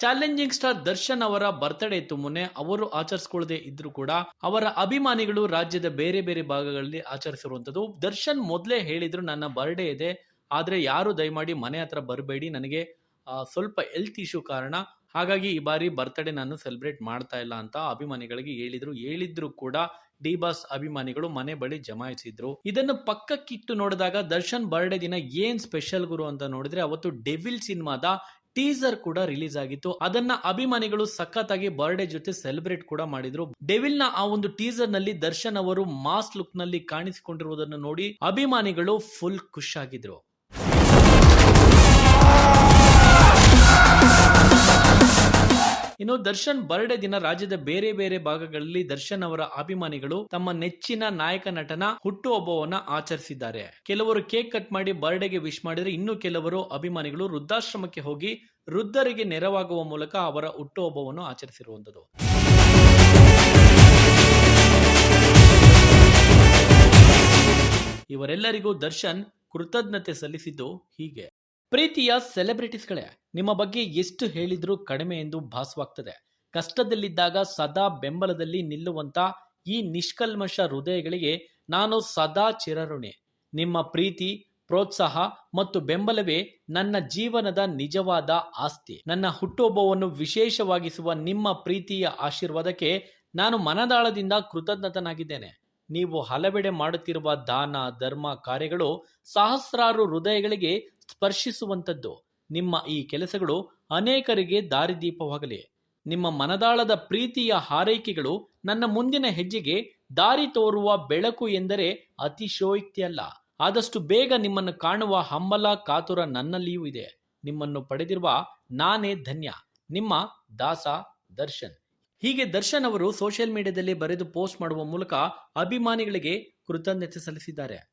Challenging star Darshan ಅವರ birthday ಇತ್ತು ಮೊನ್ನೆ ಅವರು ಆಚರಿಸಿಕೊಳ್ಳದೆ ಇದ್ರು ಕೂಡ ಅವರ ಅಭಿಮಾನಿಗಳು ರಾಜ್ಯದ ಬೇರೆ ಬೇರೆ ಭಾಗಗಳಲ್ಲಿ ಆಚರಿಸಿರುವಂತದ್ದು ದರ್ಶನ್ ಮೊದಲೇ ಹೇಳಿದ್ರು, ನನ್ನ ಬರ್ಡೇ ಇದೆ, ಆದ್ರೆ ಯಾರು ದಯಮಾಡಿ ಮನೆ ಹತ್ರ ಬರಬೇಡಿ. ನನಗೆ ಸ್ವಲ್ಪ ಹೆಲ್ತ್ ಇಶ್ಯೂ ಕಾರಣ. ಹಾಗಾಗಿ ಈ ಬಾರಿ ಬರ್ತ್ಡೇ ನಾನು ಸೆಲೆಬ್ರೇಟ್ ಮಾಡ್ತಾ ಇಲ್ಲ ಅಂತ ಅಭಿಮಾನಿಗಳಿಗೆ ಹೇಳಿದ್ರು. ಹೇಳಿದ್ರು ಕೂಡ ಡಿ ಬಾಸ್ ಅಭಿಮಾನಿಗಳು ಮನೆ ಬಳಿ ಜಮಾಯಿಸಿದ್ರು. ಇದನ್ನು ಪಕ್ಕಕ್ಕಿಟ್ಟು ನೋಡಿದಾಗ ದರ್ಶನ್ ಬರ್ಡೇ ದಿನ ಏನ್ ಸ್ಪೆಷಲ್ ಗುರು ಅಂತ ನೋಡಿದ್ರೆ, ಅವತ್ತು ಡೆವಿಲ್ ಸಿನಿಮಾದ ಟೀಸರ್ ಕೂಡ ರಿಲೀಸ್ ಆಗಿತ್ತು. ಅದನ್ನ ಅಭಿಮಾನಿಗಳು ಸಖತ್ತಾಗಿ ಬರ್ಡೇ ಜೊತೆ ಸೆಲೆಬ್ರೇಟ್ ಕೂಡ ಮಾಡಿದ್ರು. ಡೆವಿಲ್ನ ಆ ಒಂದು ಟೀಸರ್ನಲ್ಲಿ ದರ್ಶನ್ ಅವರು ಮಾಸ್ ಲುಕ್ನಲ್ಲಿ ಕಾಣಿಸಿಕೊಂಡಿರುವುದನ್ನು ನೋಡಿ ಅಭಿಮಾನಿಗಳು ಫುಲ್ ಖುಷ್ ಆಗಿದ್ರು. ಇನ್ನು ದರ್ಶನ್ ಬರ್ಡೇ ದಿನ ರಾಜ್ಯದ ಬೇರೆ ಬೇರೆ ಭಾಗಗಳಲ್ಲಿ ದರ್ಶನ್ ಅವರ ಅಭಿಮಾನಿಗಳು ತಮ್ಮ ನೆಚ್ಚಿನ ನಾಯಕ ನಟನ ಹುಟ್ಟುಹಬ್ಬವನ್ನ ಆಚರಿಸಿದ್ದಾರೆ. ಕೆಲವರು ಕೇಕ್ ಕಟ್ ಮಾಡಿ ಬರ್ಡೇಗೆ ವಿಶ್ ಮಾಡಿದರೆ ಇನ್ನು ಕೆಲವರು ಅಭಿಮಾನಿಗಳು ವೃದ್ಧಾಶ್ರಮಕ್ಕೆ ಹೋಗಿ ವೃದ್ಧರಿಗೆ ನೆರವಾಗುವ ಮೂಲಕ ಅವರ ಹುಟ್ಟುಹಬ್ಬವನ್ನು ಆಚರಿಸಿರುವಂತದ್ದು ಇವರೆಲ್ಲರಿಗೂ ದರ್ಶನ್ ಕೃತಜ್ಞತೆ ಸಲ್ಲಿಸಿದ್ದು ಹೀಗೆ. ಪ್ರೀತಿಯ ಸೆಲೆಬ್ರಿಟೀಸ್ಗಳೇ, ನಿಮ್ಮ ಬಗ್ಗೆ ಎಷ್ಟು ಹೇಳಿದರೂ ಕಡಿಮೆ ಎಂದು ಭಾಸವಾಗ್ತದೆ. ಕಷ್ಟದಲ್ಲಿದ್ದಾಗ ಸದಾ ಬೆಂಬಲದಲ್ಲಿ ನಿಲ್ಲುವಂತ ಈ ನಿಷ್ಕಲ್ಮಶ ಹೃದಯಗಳಿಗೆ ನಾನು ಸದಾ ಚಿರಋಣಿ. ನಿಮ್ಮ ಪ್ರೀತಿ, ಪ್ರೋತ್ಸಾಹ ಮತ್ತು ಬೆಂಬಲವೇ ನನ್ನ ಜೀವನದ ನಿಜವಾದ ಆಸ್ತಿ. ನನ್ನ ಹುಟ್ಟುಹಬ್ಬವನ್ನು ವಿಶೇಷವಾಗಿಸುವ ನಿಮ್ಮ ಪ್ರೀತಿಯ ಆಶೀರ್ವಾದಕ್ಕೆ ನಾನು ಮನದಾಳದಿಂದ ಕೃತಜ್ಞತನಾಗಿದ್ದೇನೆ. ನೀವು ಹಲವೆಡೆ ಮಾಡುತ್ತಿರುವ ದಾನ, ಧರ್ಮ ಕಾರ್ಯಗಳು ಸಹಸ್ರಾರು ಹೃದಯಗಳಿಗೆ ಸ್ಪರ್ಶಿಸುವಂಥದ್ದು. ನಿಮ್ಮ ಈ ಕೆಲಸಗಳು ಅನೇಕರಿಗೆ ದಾರಿದೀಪವಾಗಲಿ. ನಿಮ್ಮ ಮನದಾಳದ ಪ್ರೀತಿಯ ಹಾರೈಕೆಗಳು ನನ್ನ ಮುಂದಿನ ಹೆಜ್ಜೆಗೆ ದಾರಿ ತೋರುವ ಬೆಳಕು ಎಂದರೆ ಅತಿಶಯೋಕ್ತಿಯಲ್ಲ. ಆದಷ್ಟು ಬೇಗ ನಿಮ್ಮನ್ನು ಕಾಣುವ ಹಂಬಲ ಕಾತುರ ನನ್ನಲ್ಲಿಯೂ ಇದೆ. ನಿಮ್ಮನ್ನು ಪಡೆದಿರುವ ನಾನೇ ಧನ್ಯ. ನಿಮ್ಮ ದಾಸ ದರ್ಶನ್. ಹೀಗೆ ದರ್ಶನ್ ಅವರು ಸೋಷಿಯಲ್ ಮೀಡಿಯಾದಲ್ಲಿ ಬರೆದು ಪೋಸ್ಟ್ ಮಾಡುವ ಮೂಲಕ ಅಭಿಮಾನಿಗಳಿಗೆ ಕೃತಜ್ಞತೆ ಸಲ್ಲಿಸಿದ್ದಾರೆ.